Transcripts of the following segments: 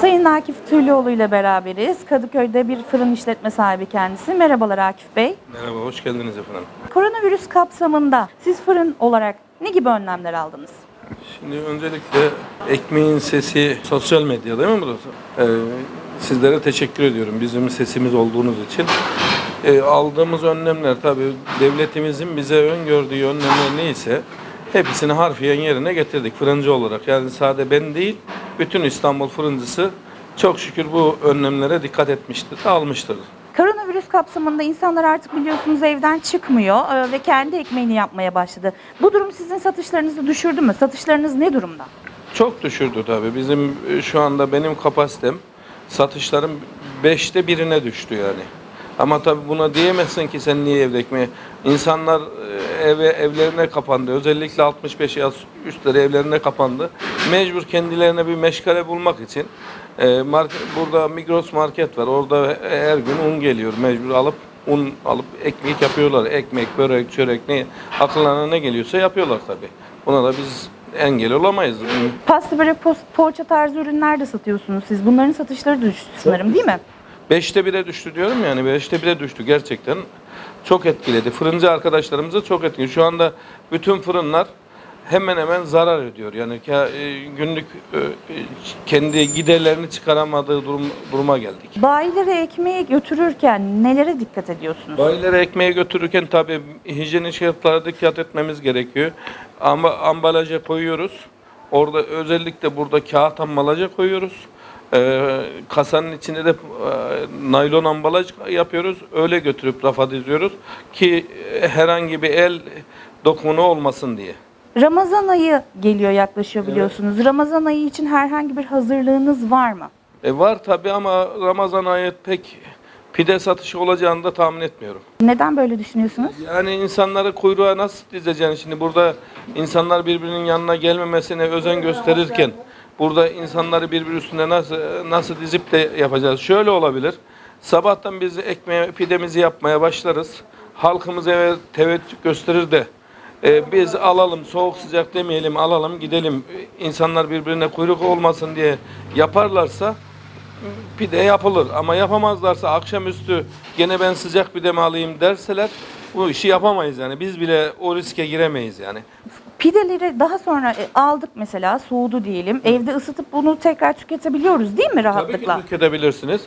Sayın Akif Tüylüoğlu ile beraberiz. Kadıköy'de bir fırın işletme sahibi kendisi. Merhabalar Akif Bey. Merhaba, hoş geldiniz efendim. Koronavirüs kapsamında siz fırın olarak ne gibi önlemler aldınız? Şimdi öncelikle ekmeğin sesi sosyal medya değil mi burası? Ee, sizlere teşekkür ediyorum bizim sesimiz olduğunuz için. Ee, aldığımız önlemler tabii devletimizin bize öngördüğü önlemler neyse hepsini harfiyen yerine getirdik fırıncı olarak. Yani sadece ben değil, bütün İstanbul fırıncısı çok şükür bu önlemlere dikkat etmiştir, almıştır. Koronavirüs kapsamında insanlar artık biliyorsunuz evden çıkmıyor e, ve kendi ekmeğini yapmaya başladı. Bu durum sizin satışlarınızı düşürdü mü? Satışlarınız ne durumda? Çok düşürdü tabii. Bizim e, şu anda benim kapasitem satışlarım beşte birine düştü yani. Ama tabii buna diyemezsin ki sen niye evde ekmeği. İnsanlar eve evlerine kapandı. Özellikle 65 yaş üstleri evlerine kapandı. Mecbur kendilerine bir meşgale bulmak için e, market, burada Migros market var. Orada her gün un geliyor. Mecbur alıp un alıp ekmek yapıyorlar. Ekmek, börek, çörek ne akıllarına ne geliyorsa yapıyorlar tabii. Buna da biz engel olamayız. Pasta börek poğaça tarzı ürünler de satıyorsunuz siz. Bunların satışları da düştü sanırım değil mi? Beşte bire düştü diyorum yani beşte bire düştü gerçekten. Çok etkiledi. Fırıncı arkadaşlarımızı çok etkiledi. Şu anda bütün fırınlar hemen hemen zarar ediyor. Yani e, günlük e, kendi giderlerini çıkaramadığı durum, duruma geldik. Bayilere ekmeği götürürken nelere dikkat ediyorsunuz? Bayilere ekmeği götürürken tabii hijyenik şartlara dikkat etmemiz gerekiyor. Ama ambalaja koyuyoruz. Orada özellikle burada kağıt ambalaja koyuyoruz. Ee, kasanın içinde de e, naylon ambalaj yapıyoruz. Öyle götürüp rafa diziyoruz ki e, herhangi bir el dokumunu olmasın diye. Ramazan ayı geliyor yaklaşıyor biliyorsunuz. Ramazan ayı için herhangi bir hazırlığınız var mı? E var tabii ama Ramazan ayı pek pide satışı olacağını da tahmin etmiyorum. Neden böyle düşünüyorsunuz? Yani insanları kuyruğa nasıl dizeceksin şimdi burada insanlar birbirinin yanına gelmemesine özen gösterirken burada insanları birbiri üstüne nasıl nasıl dizip de yapacağız? Şöyle olabilir. Sabahtan biz ekmeği pidemizi yapmaya başlarız. Halkımız eve teveccüh gösterir de e, biz alalım soğuk sıcak demeyelim alalım gidelim insanlar birbirine kuyruk olmasın diye yaparlarsa pide yapılır ama yapamazlarsa akşamüstü gene ben sıcak pide mi alayım derseler bu işi yapamayız yani. Biz bile o riske giremeyiz yani. Pideleri daha sonra e, aldık mesela soğudu diyelim. Evde ısıtıp bunu tekrar tüketebiliyoruz değil mi Tabii rahatlıkla? ki tüketebilirsiniz.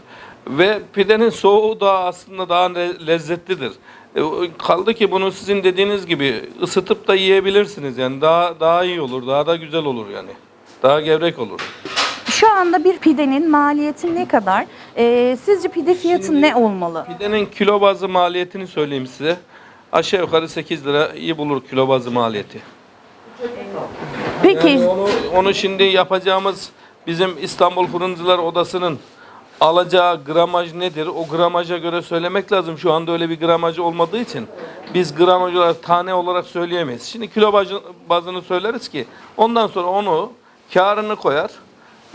Ve pidenin soğuğu da aslında daha le- lezzetlidir. E, o- Kaldı ki bunu sizin dediğiniz gibi ısıtıp da yiyebilirsiniz. Yani daha daha iyi olur, daha da güzel olur yani. Daha gevrek olur. Şu anda bir pidenin maliyeti ne kadar? Ee, sizce pide fiyatı Şimdi- ne olmalı? Pidenin kilo bazı maliyetini söyleyeyim size. Aşağı yukarı 8 lira iyi bulur kilo bazı maliyeti. Peki Yani onu, onu şimdi yapacağımız bizim İstanbul Fırıncılar Odası'nın alacağı gramaj nedir? O gramaja göre söylemek lazım. Şu anda öyle bir gramajı olmadığı için biz gramaj olarak tane olarak söyleyemeyiz. Şimdi kilo bazı- bazını söyleriz ki ondan sonra onu karını koyar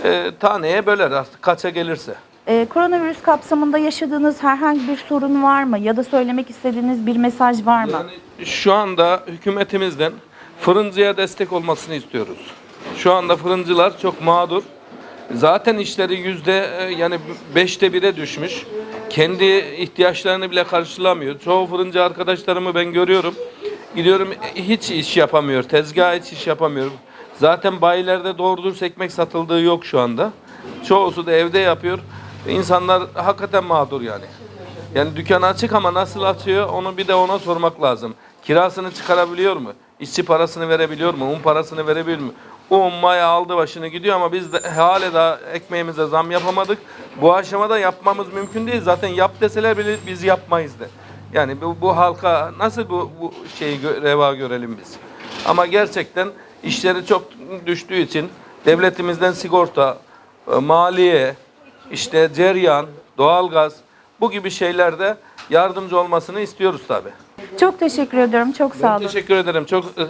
e, taneye böler artık kaça gelirse. e, koronavirüs kapsamında yaşadığınız herhangi bir sorun var mı? Ya da söylemek istediğiniz bir mesaj var mı? Yani şu anda hükümetimizden fırıncıya destek olmasını istiyoruz. Şu anda fırıncılar çok mağdur. Zaten işleri yüzde e, yani beşte bire düşmüş. Kendi ihtiyaçlarını bile karşılamıyor. Çoğu fırıncı arkadaşlarımı ben görüyorum. Gidiyorum hiç iş yapamıyor. Tezgah hiç iş yapamıyor. Zaten bayilerde doğru dürüst ekmek satıldığı yok şu anda. Çoğusu da evde yapıyor. İnsanlar hakikaten mağdur yani. Yani dükkan açık ama nasıl açıyor onu bir de ona sormak lazım. Kirasını çıkarabiliyor mu? İşçi parasını verebiliyor mu? Un parasını verebiliyor mu? Un maya aldı başını gidiyor ama biz de hala daha ekmeğimize zam yapamadık. Bu aşamada yapmamız mümkün değil. Zaten yap deseler bile biz yapmayız de. Yani bu, bu halka nasıl bu, bu şeyi gö- reva görelim biz? Ama gerçekten işleri çok düştüğü için devletimizden sigorta, e, maliye, işte ceryan, doğalgaz bu gibi şeylerde yardımcı olmasını istiyoruz tabii. Çok teşekkür ediyorum. Çok sağ olun. Teşekkür ederim. Çok e,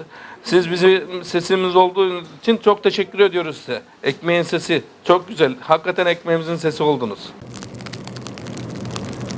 siz bizi sesimiz olduğu için çok teşekkür ediyoruz size. Ekmeğin sesi çok güzel. Hakikaten ekmeğimizin sesi oldunuz.